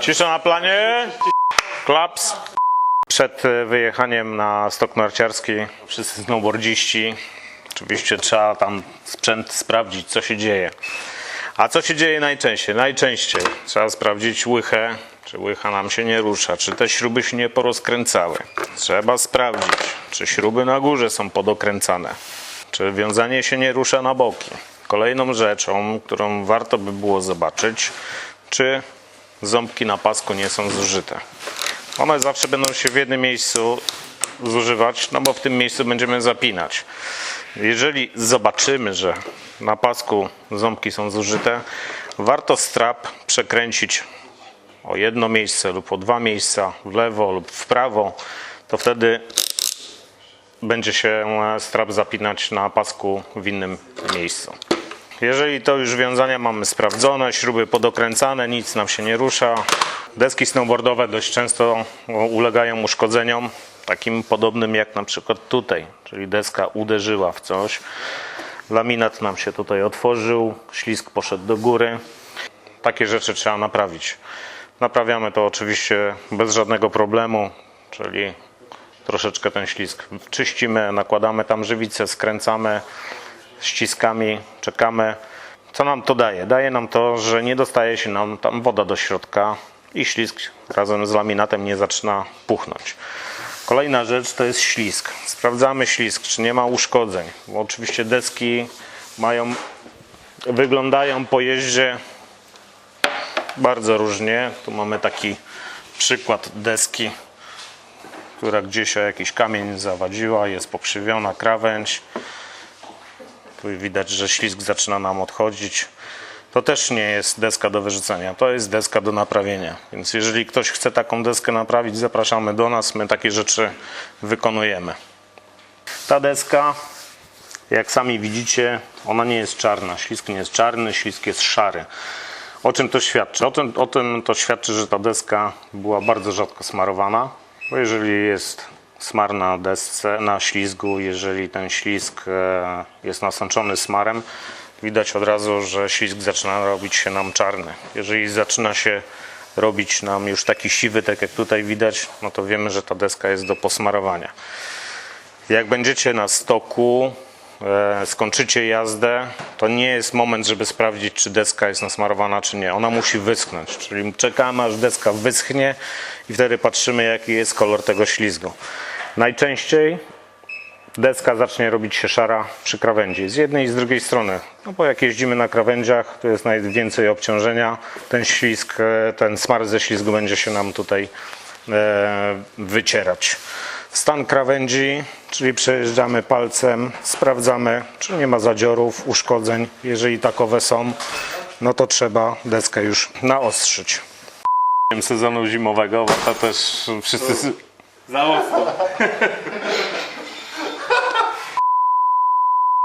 Cisza na planie. Klaps. Przed e, wyjechaniem na stok narciarski wszyscy snowboardziści oczywiście trzeba tam sprzęt sprawdzić co się dzieje. A co się dzieje najczęściej? Najczęściej trzeba sprawdzić łychę, czy łycha nam się nie rusza, czy te śruby się nie porozkręcały. Trzeba sprawdzić, czy śruby na górze są podokręcane, czy wiązanie się nie rusza na boki. Kolejną rzeczą, którą warto by było zobaczyć, czy ząbki na pasku nie są zużyte. One zawsze będą się w jednym miejscu zużywać, no bo w tym miejscu będziemy zapinać. Jeżeli zobaczymy, że na pasku ząbki są zużyte, warto strap przekręcić o jedno miejsce lub o dwa miejsca w lewo lub w prawo, to wtedy będzie się strap zapinać na pasku w innym miejscu. Jeżeli to już wiązania mamy sprawdzone, śruby podokręcane, nic nam się nie rusza. Deski snowboardowe dość często ulegają uszkodzeniom, takim podobnym jak na przykład tutaj, czyli deska uderzyła w coś. Laminat nam się tutaj otworzył, ślisk poszedł do góry. Takie rzeczy trzeba naprawić. Naprawiamy to oczywiście bez żadnego problemu, czyli troszeczkę ten ślisk czyścimy, nakładamy tam żywicę, skręcamy ściskami, czekamy. Co nam to daje? Daje nam to, że nie dostaje się nam tam woda do środka i ślisk razem z laminatem nie zaczyna puchnąć. Kolejna rzecz to jest ślisk. Sprawdzamy ślisk, czy nie ma uszkodzeń. Bo oczywiście deski mają, wyglądają po jeździe bardzo różnie. Tu mamy taki przykład deski, która gdzieś o jakiś kamień zawadziła, jest pokrzywiona krawędź. Widać, że ślizg zaczyna nam odchodzić. To też nie jest deska do wyrzucenia, to jest deska do naprawienia. Więc jeżeli ktoś chce taką deskę naprawić, zapraszamy do nas, my takie rzeczy wykonujemy. Ta deska, jak sami widzicie, ona nie jest czarna. Ślisk nie jest czarny, ślisk jest szary. O czym to świadczy? O tym, o tym to świadczy, że ta deska była bardzo rzadko smarowana, bo jeżeli jest smar na desce, na ślizgu, jeżeli ten ślizg e, jest nasączony smarem, widać od razu, że ślizg zaczyna robić się nam czarny. Jeżeli zaczyna się robić nam już taki siwy, tak jak tutaj widać, no to wiemy, że ta deska jest do posmarowania. Jak będziecie na stoku, skończycie jazdę, to nie jest moment, żeby sprawdzić, czy deska jest nasmarowana, czy nie. Ona musi wyschnąć, czyli czekamy, aż deska wyschnie i wtedy patrzymy, jaki jest kolor tego ślizgu. Najczęściej deska zacznie robić się szara przy krawędzi, z jednej i z drugiej strony. No bo jak jeździmy na krawędziach, to jest najwięcej obciążenia. Ten ślizg, e, ten smar ze ślizgu będzie się nam tutaj e, wycierać. Stan krawędzi, czyli przejeżdżamy palcem, sprawdzamy, czy nie ma zadziorów, uszkodzeń. Jeżeli takowe są, no to trzeba deskę już naostrzyć. Sezonu zimowego, bo to też wszyscy Za ostro.